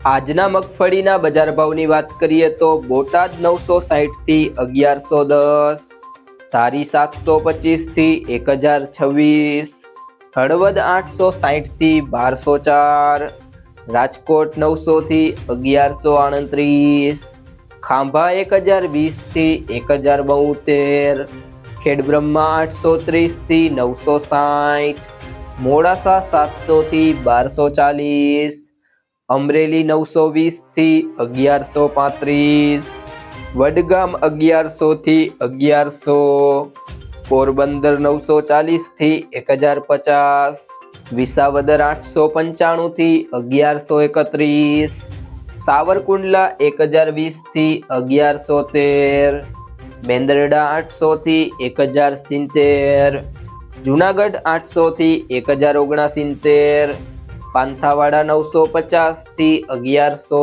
આજના મગફળીના બજાર ભાવની વાત કરીએ તો બોટાદ નવસો સાહીઠથી અગિયારસો દસ, ધારી સાતસો પચીસથી એક હજાર છવ્વીસ, હળવદ આઠસો સાહીઠથી બારસો ચાર, રાજકોટ નવસોથી અગિયારસો આડત્રીસ ખાંભા એક હજાર વીસથી એક હજાર બોતેર ખેડબ્રહ્મા આઠસો ત્રીસથી નવસો સાઠ મોડાસા સાતસોથી બારસો ચાલીસ અમરેલી નવસો વીસથી અગિયારસો પાંત્રીસ. વડગામ અગિયારસોથી અગિયારસો. પોરબંદર નવસો ચાલીસથી એક હજાર પચાસ. વિસાવદર આઠસો પંચાણુંથી અગિયારસો એકત્રીસ. સાવરકુંડલા એક હજાર વીસથી અગિયારસો તેર. બેંદરડા આઠસોથી એક હજાર સિત્તેર. જુનાગઢ આઠસોથી એક હજાર ઓગણસિત્તેર. પાંથાવાડા નવસો પચાસથી અગિયારસો.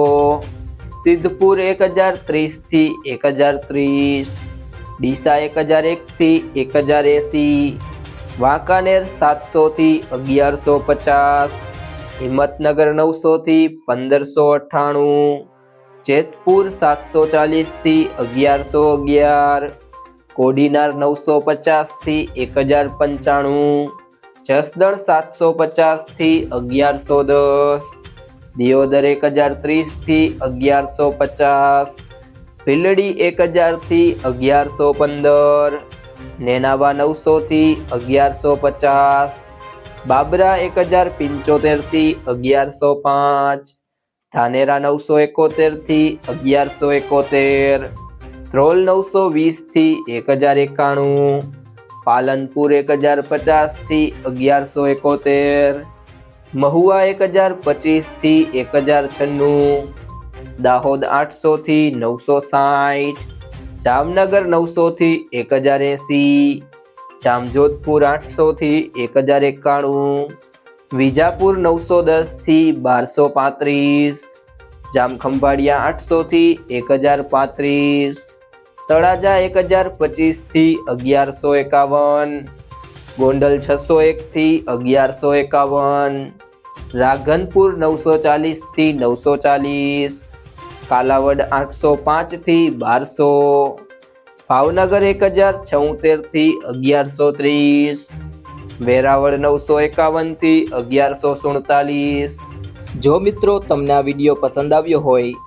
સિદ્ધપુર એક હજાર ત્રીસથી એક હજાર ત્રીસ. ડીસા એક હજાર એકથી એક હજાર એંસી. વાંકાનેર સાતસોથી અગિયારસો પચાસ. હિંમતનગર નવસોથી પંદરસો અઠ્ઠાણું. જેતપુર સાતસો ચાલીસથી અગિયારસો અગિયાર. કોડીનાર નવસો પચાસથી એક હજાર પંચાણું. જસદણ સાતસો પચાસથી અગિયારસો દસ. દિયોદર એક હજાર ત્રીસથી અગિયારસો પચાસ. ભીલડી એક હજારથી અગિયારસો પંદર. નેનાવા નવસોથી અગિયારસો પચાસ. બાબરા એક હજાર પંચોતેરથી અગિયારસો પાંચ. ધાનેરા નવસો એકોતેરથી અગિયારસો એકોતેર. ધ્રોલ નવસો વીસથી એક હજાર એકાણું. પાલનપુર એક હજાર પચાસથી અગિયારસો એકોતેર, મહુવા એક હજાર પચીસથી એક હજાર છન્નું, દાહોદ આઠસોથી નવસો સાઠ, જામનગર નવસોથી એક હજાર એંસી, જામજોધપુર આઠસોથી એક હજાર એકાણું, વિજાપુર નવસો દસથી બારસો પાંત્રીસ, જામખંભાળિયા આઠસોથી એક હજાર પાંત્રીસ તળાજા એક હજાર પચીસથી અગિયારસો એકાવન. ગોંડલ છસો એકથી અગિયારસો એકાવન. રાઘનપુર નવસો ચાલીસથી નવસો ચાલીસ. કાલાવડ આઠસો પાંચથી બારસો. ભાવનગર એક હજાર છોતેરથી અગિયારસો ત્રીસ. વેરાવળ નવસો એકાવનથી અગિયારસો સુડતાલીસ. જો મિત્રો તમને આ વીડિયો પસંદ આવ્યો હોય